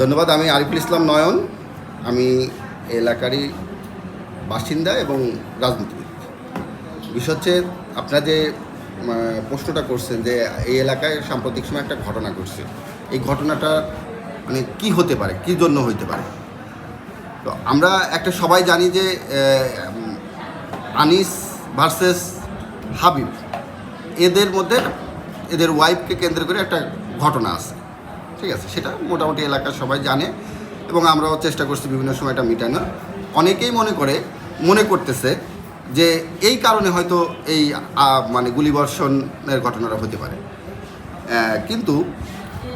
ধন্যবাদ। আমি আরিফুল ইসলাম নয়ন। আমি এলাকারই বাসিন্দা এবং রাজনীতিবিদ। বিষয় হচ্ছে, আপনারা যে প্রশ্নটা করছেন যে, এই এলাকায় সাম্প্রতিক সময় একটা ঘটনা ঘটছে। এই ঘটনাটা মানে কি হতে পারে? কি জন্য হইতে পারে? তো আমরা একটা সবাই জানি যে আনিস ভার্সেস হাবিব, এদের মধ্যে, এদের ওয়াইফকে কেন্দ্র করে একটা ঘটনা আছে। ঠিক আছে, সেটা মোটামুটি এলাকার সবাই জানে এবং আমরাও চেষ্টা করছি বিভিন্ন সময় এটা মিটানোর। অনেকেই মনে করে, মনে করতেছে যে এই কারণে হয়তো এই মানে গুলিবর্ষণের ঘটনাটা হতে পারে। কিন্তু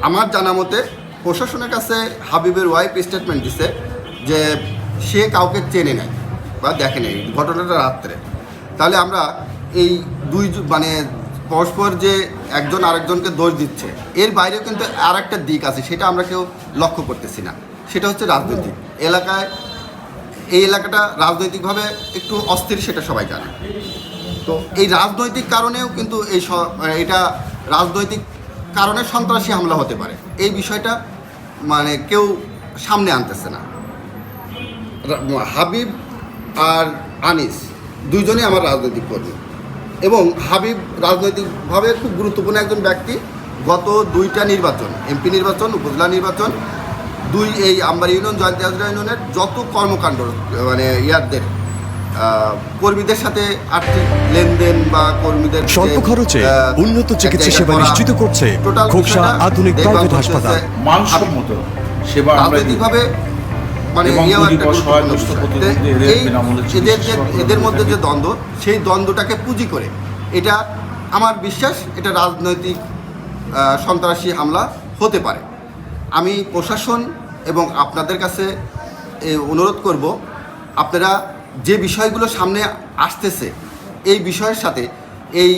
আমার জানা মতে প্রশাসনের কাছে হাবিবের ওয়াইফ স্টেটমেন্ট দিছে যে সে কাউকে চেনে নাই বা দেখে নেই, ঘটনাটা রাত্রে। তাহলে আমরা এই দুই মানে পরস্পর যে একজন আরেকজনকে দোষ দিচ্ছে, এর বাইরেও কিন্তু আর একটা দিক আছে, সেটা আমরা কেউ লক্ষ্য করতেছি না। সেটা হচ্ছে রাজনৈতিক। এলাকায়, এই এলাকাটা রাজনৈতিকভাবে একটু অস্থির, সেটা সবাই জানে। তো এই রাজনৈতিক কারণেও কিন্তু এই এটা রাজনৈতিক কারণে সন্ত্রাসী হামলা হতে পারে। এই বিষয়টা মানে কেউ সামনে আনতেছে না। হাবিব আর আনিস দুইজনই আমার রাজনৈতিক কর্মী। এবং হাবিব রাজনৈতিকভাবে খুব গুরুত্বপূর্ণ একজন ব্যক্তি। গত দুইটা নির্বাচন এমপি নির্বাচন উপজেলা নির্বাচন দুই এই আম্বার ইউনিয়ন জয়ন্তী হাজরা ইউনিয়নের যত কর্মকাণ্ড মানে ইয়ারদের কর্মীদের সাথে আর্থিক লেনদেন বা কর্মীদের স্বল্প খরচে উন্নত চিকিৎসা সেবা নিশ্চিত করছে টোটাল খোকসা আধুনিক প্রাইভেট হাসপাতাল। মানসম্মত সেবা আমরা রাজনৈতিকভাবে মানে এদের এদের মধ্যে যে দ্বন্দ্ব সেই দ্বন্দ্বটাকে পুঁজি করে এটা আমার বিশ্বাস এটা রাজনৈতিক সন্ত্রাসী হামলা হতে পারে। আমি প্রশাসন এবং আপনাদের কাছে অনুরোধ করব আপনারা যে বিষয়গুলো সামনে আসতেছে এই বিষয়ের সাথে এই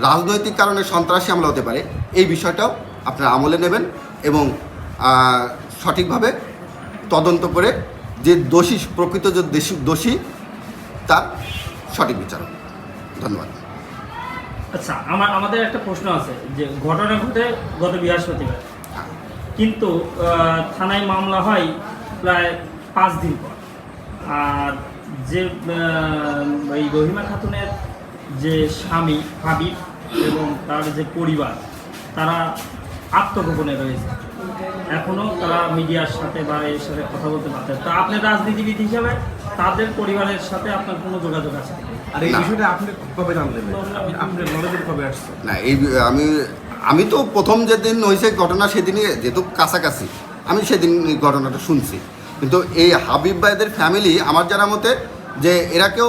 রাজনৈতিক কারণে সন্ত্রাসী হামলা হতে পারে এই বিষয়টাও আপনারা আমলে নেবেন এবং সঠিকভাবে তদন্ত করে যে দোষী, প্রকৃত যে দেশি- দোষী, তার সঠিক বিচার। ধন্যবাদ আচ্ছা আমার, আমাদের একটা প্রশ্ন আছে যে ঘটনা ঘটে গত বৃহস্পতিবার। কিন্তু থানায় মামলা হয় প্রায় পাঁচ দিন পর আর যে এই রহিমা খাতুনের যে স্বামী হাবিব এবং তার যে পরিবার, তারা আত্মগোপনে রয়েছে এখনও তারা মিডিয়ার সাথে বা এর সাথে কথা বলতে পারতেন তা আপনি রাজনীতিবিদ হিসাবে তাদের পরিবারের সাথে আপনার কোনো যোগাযোগ আছে? আর এই না। বিষয়টা আপনি কবে জানলেন? আপনি নলেজের কবে আসছে? না এই আমি আমি তো প্রথম যেদিন হয়েছে ঘটনা সেদিনই যেহেতু কাছাকাছি আমি সেদিন এই ঘটনাটা শুনছি। কিন্তু এই হাবিব ভাইদের ফ্যামিলি আমার জানা মতে যে এরা কেউ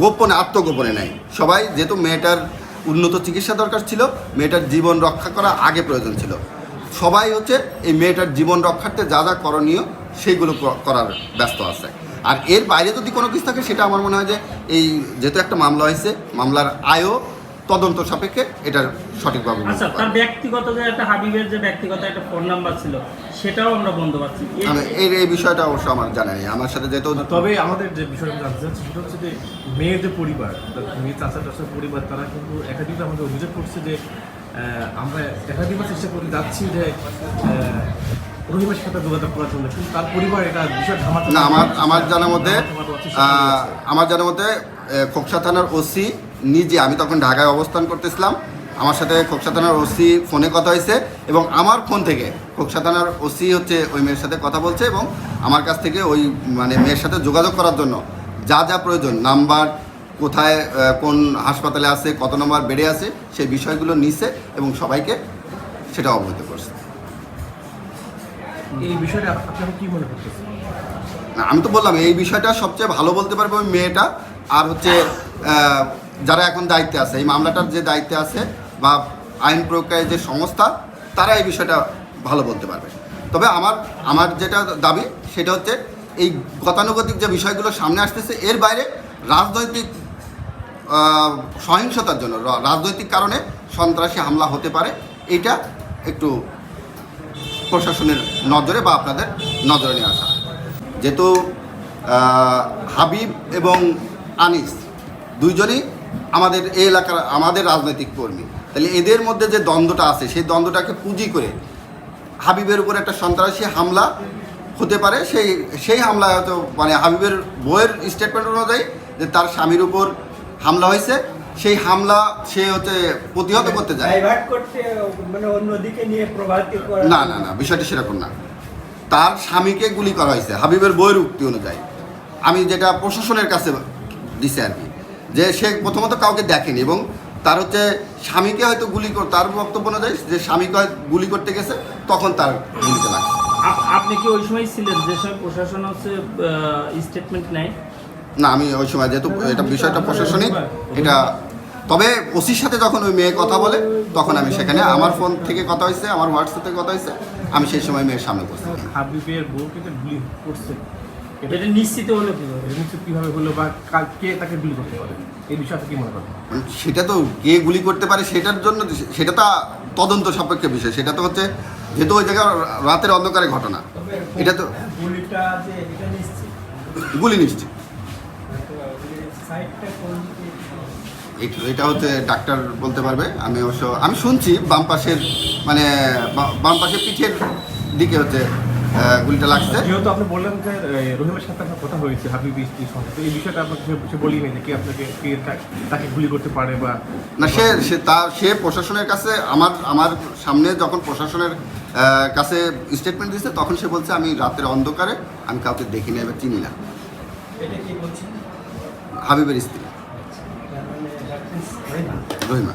গোপনে আত্মগোপনে নেয় সবাই যেহেতু মেয়েটার উন্নত চিকিৎসা দরকার ছিল মেয়েটার জীবন রক্ষা করা আগে প্রয়োজন ছিল। সবাই হচ্ছে এই মেয়েটার জীবন রক্ষার্থে যা যা করণীয় সেইগুলো করার ব্যস্ত আছে। আর এর বাইরে যদি কোনো কিছু থাকে সেটা আমার মনে হয় যে এই যেহেতু একটা মামলা হয়েছে মামলার আয়ও তদন্ত সাপেক্ষে এটার সঠিকভাবে আচ্ছা তার ব্যক্তিগত যে একটা হাবিবের যে ব্যক্তিগত একটা ফোন নাম্বার ছিল সেটাও আমরা বন্ধ পাচ্ছি। এই- আমি এই এই বিষয়টা অবশ্য আমার জানা নেই। আমার সাথে যেহেতু তবে আমাদের যে বিষয়টা জানতে চাচ্ছি সেটা হচ্ছে যে মেয়ের যে পরিবার মেয়ে চাচা চাচার পরিবার তারা কিন্তু একাধিক আমাদের অভিযোগ করছে যে আমরা একাধিকবার চেষ্টা করে যাচ্ছি যে রহিমের সাথে যোগাযোগ করার জন্য। কিন্তু তার পরিবার এটা বিষয় না আমার আমার জানার মধ্যে আমার জানার মধ্যে খোকসা থানার ওসি নিজে আমি তখন ঢাকায় অবস্থান করতেছিলাম। আমার সাথে খোকসা থানার ওসি ফোনে কথা হয়েছে এবং আমার ফোন থেকে খোকসা থানার ওসি হচ্ছে ওই মেয়ের সাথে কথা বলছে এবং আমার কাছ থেকে ওই মানে মেয়ের সাথে যোগাযোগ করার জন্য যা যা প্রয়োজন নাম্বার কোথায় কোন হাসপাতালে আছে কত নম্বর বেড়ে আছে সেই বিষয়গুলো নিছে এবং সবাইকে সেটা অবহিত করছে। এই বিষয়টা আপনারা কি মনে করতেছেন? আমি তো বললাম এই বিষয়টা সবচেয়ে ভালো বলতে পারব ওই মেয়েটা। আর হচ্ছে যারা এখন দায়িত্বে আছে এই মামলাটার যে দায়িত্বে আছে বা আইন প্রয়োগকারী যে সংস্থা তারা এই বিষয়টা ভালো বলতে পারবে। তবে আমার আমার যেটা দাবি সেটা হচ্ছে এই গতানুগতিক যে বিষয়গুলো সামনে আসতেছে এর বাইরে রাজনৈতিক সহিংসতার জন্য রাজনৈতিক কারণে সন্ত্রাসী হামলা হতে পারে। এটা একটু প্রশাসনের নজরে বা আপনাদের নজরে নিয়ে আসা। যেহেতু হাবিব এবং আনিস দুইজনই আমাদের এই এলাকার আমাদের রাজনৈতিক কর্মী। তাহলে এদের মধ্যে যে দ্বন্দ্বটা আছে, সেই দ্বন্দ্বটাকে পুঁজি করে হাবিবের উপর একটা সন্ত্রাসী হামলা হতে পারে। সেই সেই হামলা হয়তো মানে হাবিবের বইয়ের স্টেটমেন্ট অনুযায়ী যে তার স্বামীর উপর হামলা হয়েছে সেই হামলা সে হচ্ছে প্রতিহত করতে যায়। মানে না না না বিষয়টি সেরকম না। তার স্বামীকে গুলি করা হয়েছে হাবিবের বইয়ের উক্তি অনুযায়ী। আমি যেটা প্রশাসনের কাছে দিছে আর কি যে সে প্রথমত কাউকে দেখেনি এবং তার হচ্ছে স্বামীকে হয়তো গুলি কর তার বক্তব্য অনুযায়ী যে স্বামীকে হয়তো গুলি করতে গেছে তখন তার গুলিতে লাগছে। আপনি কি ওই সময় ছিলেন? যে সময় প্রশাসন হচ্ছে স্টেটমেন্ট নেয় না আমি ওই সময় যেহেতু এটা বিষয়টা প্রশাসনিক এটা তবে ওসির সাথে যখন ওই মেয়ে কথা বলে তখন আমি সেখানে আমার ফোন থেকে কথা হয়েছে আমার হোয়াটসঅ্যাপ থেকে কথা হয়েছে আমি সেই সময় মেয়ের সামনে ছিলাম। হাবিবের বউ কিন্তু গুলি করছে এটা নিশ্চিত হলো কীভাবে? নিশ্চিত কীভাবে হলো বা কে তাকে গুলি করতে পারে? এই বিষয়টা কি মনে করেন? সেটা তো কে গুলি করতে পারে সেটার জন্য সেটা তো তদন্ত সাপেক্ষে বিষয়। সেটা তো হচ্ছে যেহেতু ওই জায়গায় রাতের অন্ধকারে ঘটনা। এটা তো গুলিটা যে এটা নিশ্চিত? গুলি নিশ্চিত। এটা- এটা হচ্ছে ডাক্তার বলতে পারবে। আমি অবশ্য আমি শুনছি বাম পাশের মানে বা- বাম পাশের পিঠের দিকে হচ্ছে গুলিটা লাগছে। যেহেতু আপনি বললেন যে রহিমের সাথে আপনার কথা হয়েছে হাবিব স্ত্রীর সঙ্গে। এই বিষয়টা আপনাকে সে বলিনি যে কে আপনাকে কে তাকে গুলি করতে পারে বা না সে সে তা সে প্রশাসনের কাছে আমার আমার সামনে যখন প্রশাসনের কাছে স্টেটমেন্ট দিচ্ছে তখন সে বলছে আমি রাতের অন্ধকারে আমি কাউকে দেখিনি এবার চিনি না। এটা কি বলছেন হাবিবের স্ত্রী মানে হয় রহিমা